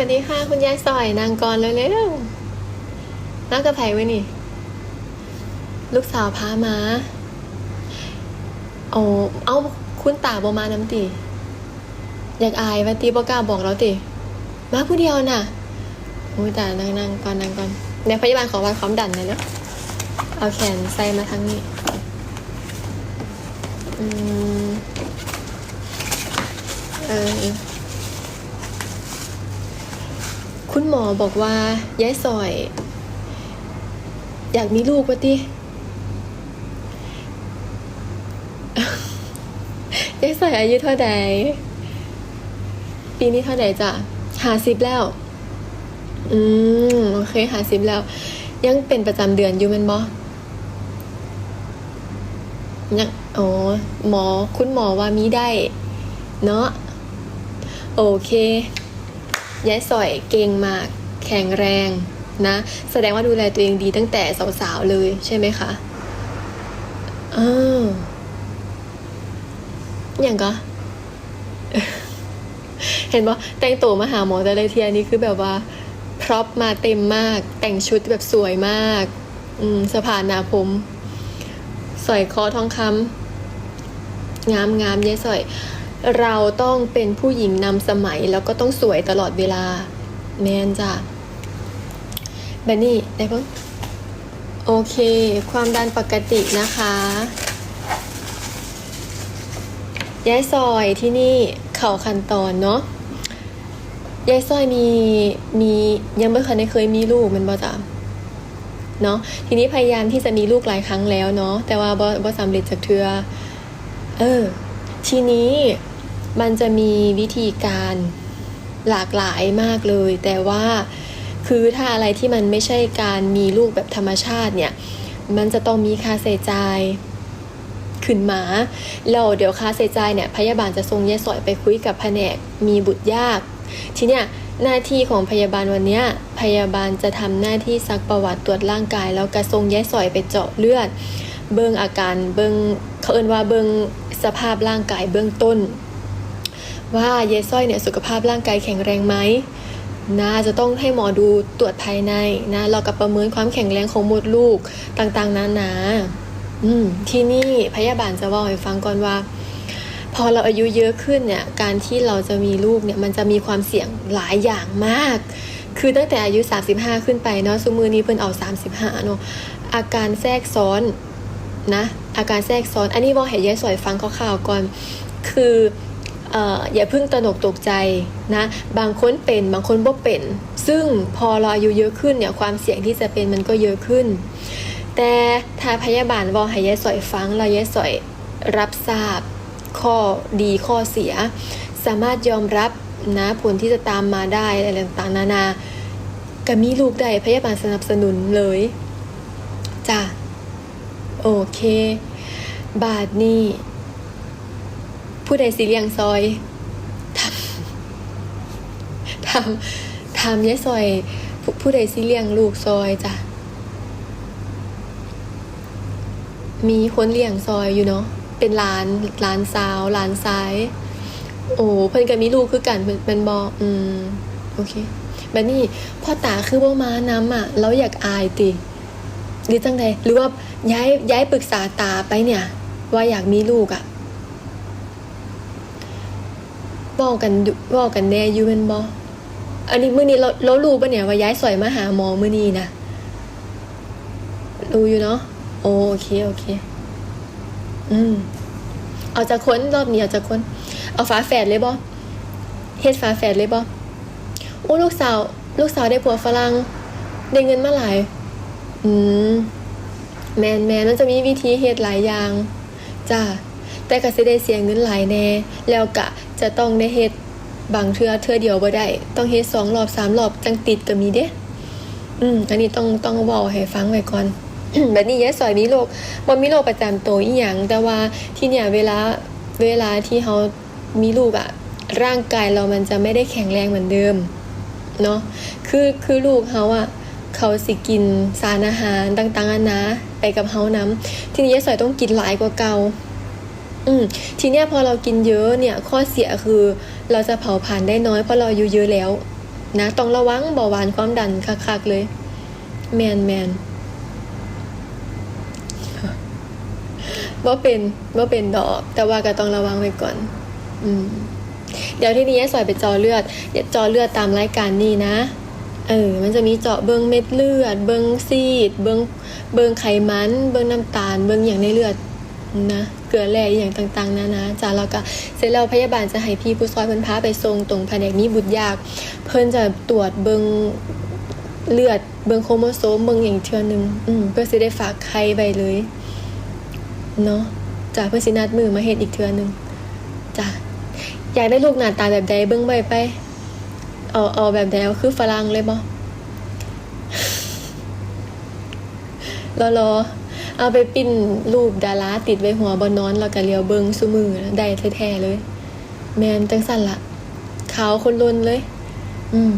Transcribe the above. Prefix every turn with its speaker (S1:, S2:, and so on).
S1: วัสดีค่ะ คุณยายสอยนางกรเร็วๆนั่งกระไผ่ไว้นี่ ลูกสาวพามา โอ้เอาคุณตาบมาน้ำติอยากอายวันตีบอกล้าบอกแล้วติมาผู้เดียวน่ะโอ้ยแต่นั่งนั่งก่อนางก่อนเดี๋ยวพยาบาลขอวัดความดันหน่อยเนาะเอาแขนใส่มาทางนี้อืมเออ คุณหมอบอกว่ายายสอย อยากมีลูกวะติยายสอยอายุเท่าใดปีนี้เท่าไหร่จ้ะหาสิบแล้ว อืมโอเคหาสิบแล้ว ยังเป็นประจำเดือนอยู่มันบอยังอ๋อหมอ คุณหมอว่ามีได้ เนาะ โอเค ยายสอยเก่งมาก แข็งแรงนะ แสดงว่าดูแลตัวเองดีตั้งแต่สาวๆเลยใช่ไหมคะอออย่างก็เห็นปะแต่งตัวมาหาหมอแต่ละเทียนี้คือแบบว่า พร็อพมาเต็มมาก แต่งชุดแบบสวยมาก อืมสะพานหนาผมสอยคอทองคำงามงามยายสอย เราต้องเป็นผู้หญิงนำสมัยแล้วก็ต้องสวยตลอดเวลา แมนจ้ะบบนี้ได้ปะโอเค ความดันปกตินะคะ ย้ายซอยที่นี่เข่าคันตอนเนาะยายซอยมีมียังไม่เคยได้เคยมีลูกมันบ่จ้ะเนาะทีนี้พยายามที่จะมีลูกหลายครั้งแล้วเนาะแต่ว่าบ่บ่สำเร็จจากเทือเออ ทีนี้มันจะมีวิธีการหลากหลายมากเลย แต่ว่าคือถ้าอะไรที่มันไม่ใช่การมีลูกแบบธรรมชาติเนี่ย มันจะต้องมีค่าใช้จ่ายขึ้นมาแล้วเดี๋ยวค่าใช้จ่ายเนี่ยพยาบาลจะส่งยายสอยไปคุยกับแผนกมีบุตรยาก ทีเนี้ยหน้าที่ของพยาบาลวันเนี้ยพยาบาลจะทำหน้าที่ซักประวัติตรวจร่างกาย แล้วกระทรงยายสอยไปเจาะเลือด เบิ่งอาการเบิ่งเขาเอินว่าเบิ่ง สภาพร่างกายเบื้องต้น ว่าเยายส้อยเนี่ยสุขภาพร่างกายแข็งแรงไหมนะจะต้องให้หมอดูตรวจภายในนะเรากับประเมินความแข็งแรงของมดลูกต่างๆนานาอืมที่นี่พยาบาลจะบอกให้ฟังก่อนว่า พอเราอายุเยอะขึ้นเนี่ยการที่เราจะมีลูกเนี่ยมันจะมีความเสี่ยงหลายอย่างมาก คือตั้งแต่อายุ 35 ขึ้นไปเนาะสมือนี้เพิ่นเอา 35เนาะอาการแทรกซ้อน นะอาการแทรกซ้อนอันนี้บอกให้ยายสอยฟังคร่าวก่อน คืออย่าเพิ่งตระหนกตกใจนะบางคนเป็นบางคนบ่เป็น ซึ่งพอเราอายุเยอะขึ้นเนี่ยความเสี่ยงที่จะเป็นมันก็เยอะขึ้น แต่ถ้าพยาบาลบอกให้ยายสอยฟังเรายายสอยรับทราบข้อดีข้อเสีย สามารถยอมรับนะผลที่จะตามมาได้อะไรต่างๆนานาก็มีลูกได้พยาบาลสนับสนุนเลยจ้ะ โอเค บาทนี่ ผู้ใดสิเลียงซอยทำทำทำยายซอย ผู้ผู้ใดสิเลียงลูกซอยจ้ะ มีคนเลี้ยงซอยอยู่เนาะ เป็นร้านร้านสาวร้านซ้าย โอ้เพิ่นก็มีลูกคือกันเพิ่นเป็นบออืม โอเคแบบนี้พ่อตาคือว่ามาน้ำอะ แล้วอยากอายติ หรือจังใดหรือว่าย้ายย้ายปรึกษาตาไปเนี่ย ว่าอยากมีลูกอะบอกกันบอกกันแน่ยูเป็นบออันนี้มื้อนี้เราเรารู้ปะเนี่ยว่าย้ายสอยมาหาหมอมื้อนี้นะรู้อยู่เนาะโอเคโอเค อืมเอาจากคนรอบนี้เอาจากคนเอาฝาแฝดเลยบอเฮ็ดฝาแฝดเลยบอโอ้ลูกสาว ลูกสาวได้ผัวฝรั่งได้เงินมาหลาย อืมแมนแมนมันจะมีวิธีเฮ็ดหลายอย่างจ้าแต่ก็สิได้เสียเงินหลายแน่ แล้วกะจะต้องได้เฮ็ดบางเทื่อเทื่อเดียวบ่ได้ต้องเฮ็ดสองรอบสามรอบจังติดก็มีเด้อืมอันนี้ต้องต้องเว้าให้ฟังไว้ก่อนแบบนี้ยายสอยมีโรคบ่มีโรคประจำตัวอีหยังแต่ว่าที่เนี่ยเวลาเวลาที่เขามีลูกอะร่างกายเรามันจะไม่ได้แข็งแรงเหมือนเดิมเนาะคือคือลูกเขาอะ เขาสิกินสารอาหารต่างๆนานาไปกับเฮาน้ำทีนี้ยายสอยต้องกินหลายกว่าเก่าอืมทีเนี้ยพอเรากินเยอะเนี่ยข้อเสียคือเราจะเผาผลาญได้น้อยเพราะเราอายุเยอะแล้วนะต้องระวังเบาหวานความดันคักๆเลย แมนแมนว่าเป็นว่าเป็นดอก แต่ว่าก็ต้องระวังไว้ก่อน อืม เดี๋ยวที่นี้สอยไปจอเลือดเดี๋ยวจอเลือดตามรายการนี้นะ เออ มันจะมีเจาะเบิงเม็ดเลือด เบิงซีด เบิงเบิงไขมัน เบิงน้ำตาล เบิงอย่างในเลือดนะเกลือแร่อย่างต่างๆนะนะจ้าแล้วก็เสร็จแล้วพยาบาลจะให้พี่ผู้ซอยเพิ่นพาไปส่งตรงแผนกนี้บุตรยาก เพิ่นจะตรวจเบิงเลือด เบิงโครโมโซมเบิงอย่างเทือหนึงอืมเพื่อสิได้ฝากไข่ไว้เลยเนาะจ้าเพื่อสินัดมือมาเฮ็ดอีกเทือหนึงจ้าอยากได้ลูกหน้าตาแบบใดเบิ่งไว้ไป เอาเอาแบบใดเอาคือฝรั่งเลยบ่รอรอเอาไปปิ้นรูปดาราติดไว้หัวบนนอน แล้วก็เลียวเบิงซุมือได้แท้ๆเลย แมนจังสั่นละขาวคนลนเลย อืม